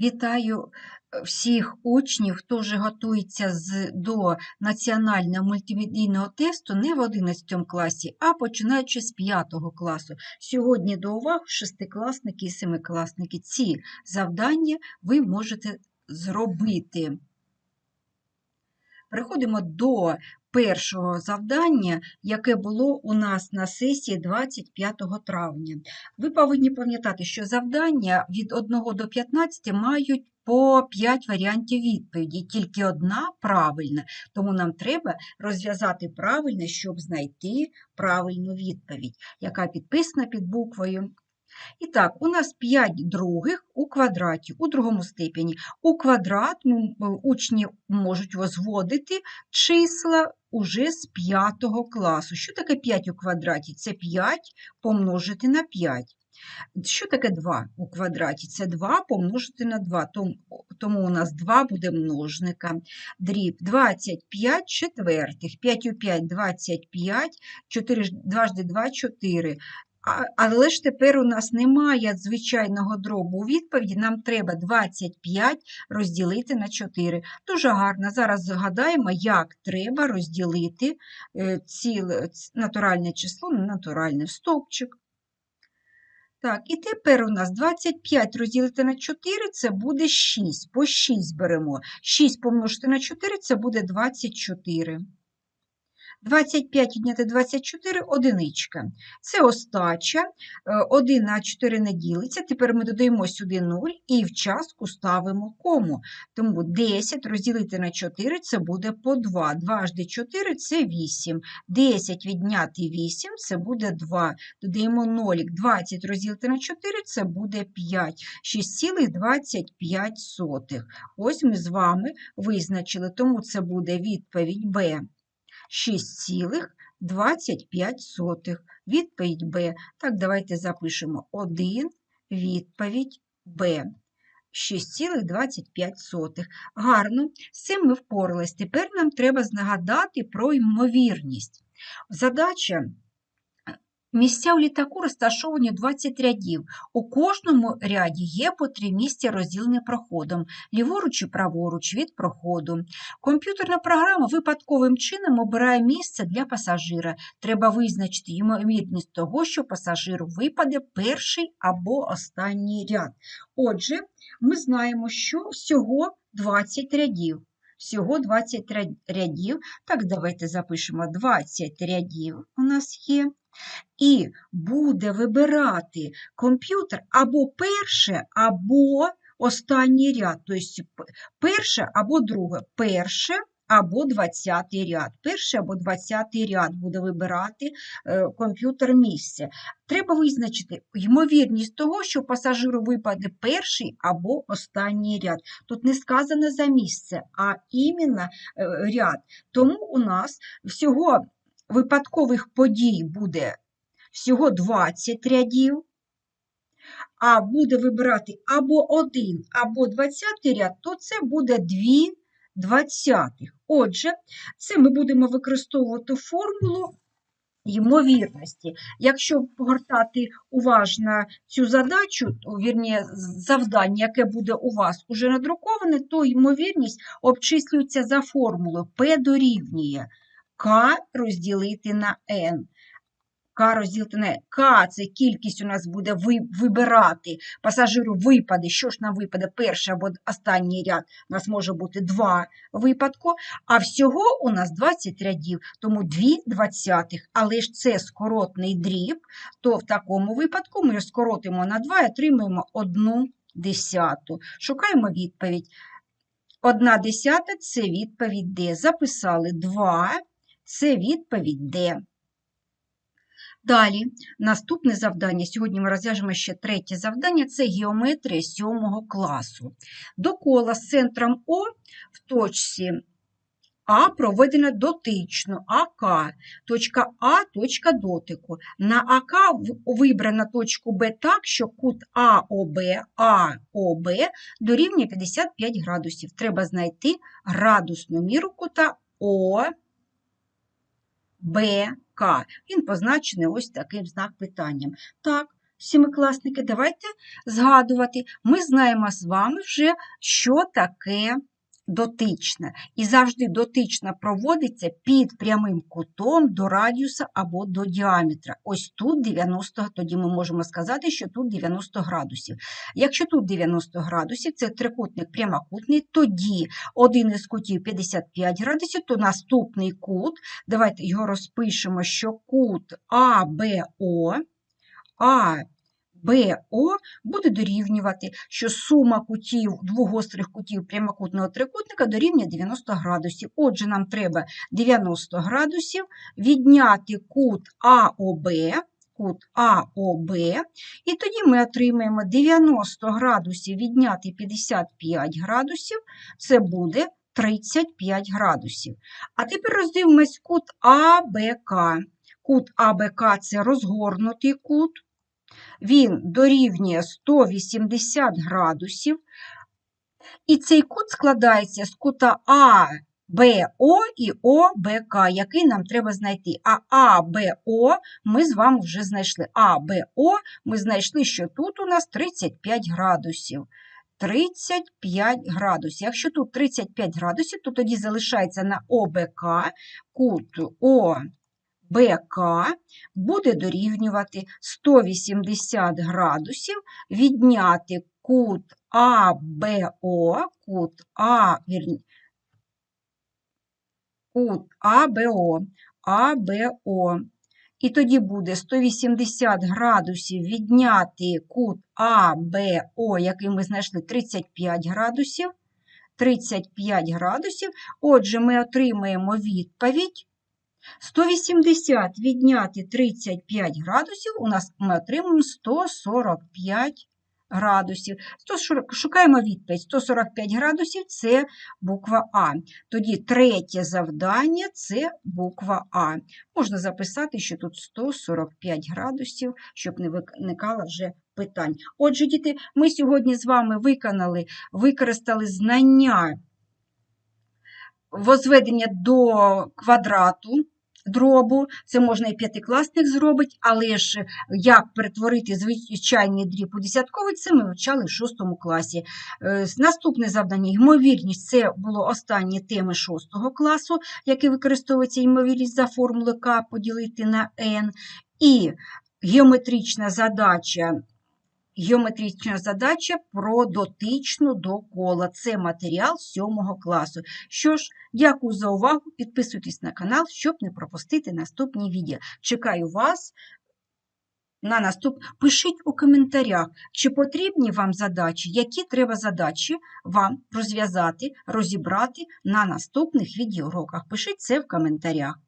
Вітаю е, всіх учнів, хто вже готується з, до національного мультимедійного тесту не в 11 класі, а починаючи з 5 класу. Сьогодні до уваги шестикласники і семикласники. Ці завдання ви можете зробити. Переходимо до першого завдання, яке було у нас на сесії 25 травня. Ви повинні пам'ятати, що завдання від 1 до 15 мають по 5 варіантів відповіді, тільки одна правильна. Тому нам треба розв'язати правильно, щоб знайти правильну відповідь, яка підписана під буквою. І так, у нас 5 других у квадраті, у другому степені. У квадрат ну, учні можуть возводити числа уже з 5 класу. Що таке 5 у квадраті? Це 5 помножити на 5. Що таке 2 у квадраті? Це 2 помножити на 2, тому, у нас 2 буде множника. Дріб 25 четвертих, 5 у 5 – 25, 4, 2 2 – 4. Але ж тепер у нас немає звичайного дробу у відповіді, нам треба 25 розділити на 4. Дуже гарно. Зараз згадаємо, як треба розділити е, ціле натуральне число на натуральний стовпчик. Так, і тепер у нас 25 розділити на 4 це буде 6. По 6 беремо. 6 помножити на 4 це буде 24. 25 відняти 24 – одиничка. Це остача. 1 на 4 не ділиться. Тепер ми додаємо сюди 0 і в частку ставимо кому. Тому 10 розділити на 4 – це буде по 2. 2 жди 4 – це 8. 10 відняти 8 – це буде 2. Додаємо 0. 20 розділити на 4 – це буде 5. 6,25. Ось ми з вами визначили, тому це буде відповідь Б. 6,25. Відповідь Б. Так, давайте запишемо 1, відповідь Б. 6,25. Гарно, з цим ми впорались. Тепер нам треба нагадати про ймовірність. Задача. Місця у літаку розташовані 20 рядів. У кожному ряді є по три місця розділені проходом, ліворуч і праворуч від проходу. Комп'ютерна програма випадковим чином обирає місце для пасажира. Треба визначити ймовірність того, що пасажиру випаде перший або останній ряд. Отже, ми знаємо, що всього 20 рядів. Всього 20 рядів. Так, давайте запишемо 20 рядів у нас є. І буде вибирати комп'ютер або перше, або останній ряд. Тобто перше або друге. Перше або 20 ряд. Перший або 20 ряд буде вибирати е, комп'ютер місце. Треба визначити ймовірність того, що пасажиру випаде перший або останній ряд. Тут не сказано за місце, а іменно е, ряд. Тому у нас всього випадкових подій буде всього 20 рядів, а буде вибирати або один, або 20 ряд, то це буде 2 двадцятих. Отже, це ми будемо використовувати формулу ймовірності. Якщо погортати уважно цю задачу, вірні, завдання, яке буде у вас уже надруковане, то ймовірність обчислюється за формулою P дорівнює К розділити на N. К розділити на N. К – це кількість у нас буде ви- вибирати. Пасажиру випаде. Що ж нам випаде? Перший або останній ряд. У нас може бути два випадку. А всього у нас 20 рядів, тому 2 двадцятих. Але ж це скоротний дріб, то в такому випадку ми скоротимо на 2 і отримуємо 1 десяту. Шукаємо відповідь. 1 десята – це відповідь Д. Записали 2 – це відповідь Д. Далі, наступне завдання. Сьогодні ми розв'яжемо ще третє завдання це геометрія 7 класу. До кола з центром О в точці А проведено дотично АК. Точка А точка дотику. На АК вибрано точку Б так, що кут АОБ, АОБ дорівнює 55 градусів. Треба знайти градусну міру кута О. БК. Він позначений ось таким знак питанням. Так, сімикласники, давайте згадувати. Ми знаємо з вами вже, що таке дотична. І завжди дотична проводиться під прямим кутом до радіуса або до діаметра. Ось тут 90, тоді ми можемо сказати, що тут 90 градусів. Якщо тут 90 градусів, це трикутник прямокутний, тоді один із кутів 55 градусів, то наступний кут, давайте його розпишемо, що кут АБО, АБО буде дорівнювати, що сума кутів двох гострих кутів прямокутного трикутника дорівнює 90 градусів. Отже, нам треба 90 градусів відняти кут АОБ, кут АОБ, і тоді ми отримаємо 90 градусів відняти 55 градусів, це буде 35 градусів. А тепер роздивимось кут АБК. Кут АБК це розгорнутий кут. Він дорівнює 180 градусів. І цей кут складається з кута АБО і ОБК, який нам треба знайти. А АБО ми з вами вже знайшли. АБО ми знайшли, що тут у нас 35 градусів. 35 градусів. Якщо тут 35 градусів, то тоді залишається на ОБК кут ОБК буде дорівнювати 180 градусів, відняти кут АБО, кут А, вірні, кут АБО, АБО. І тоді буде 180 градусів відняти кут АБО, який ми знайшли 35 градусів. 35 градусів. Отже, ми отримаємо відповідь. 180 відняти 35 градусів, у нас ми отримаємо 145 градусів. шукаємо відповідь. 145 градусів це буква А. Тоді третє завдання це буква А. Можна записати, що тут 145 градусів, щоб не виникало вже питань. Отже, діти, ми сьогодні з вами виконали, використали знання возведення до квадрату дробу, це можна і п'ятикласник зробить, але ж як перетворити звичайний дріб у десятковий, це ми вивчали в шостому класі. Е, Наступне завдання ймовірність це було останні теми шостого класу, яке використовується ймовірність за формулою К поділити на n. І геометрична задача Геометрична задача про дотичну до кола. Це матеріал 7 класу. Що ж, дякую за увагу. Підписуйтесь на канал, щоб не пропустити наступні відео. Чекаю вас на наступ. Пишіть у коментарях, чи потрібні вам задачі, які треба задачі вам розв'язати, розібрати на наступних відеоуроках. Пишіть це в коментарях.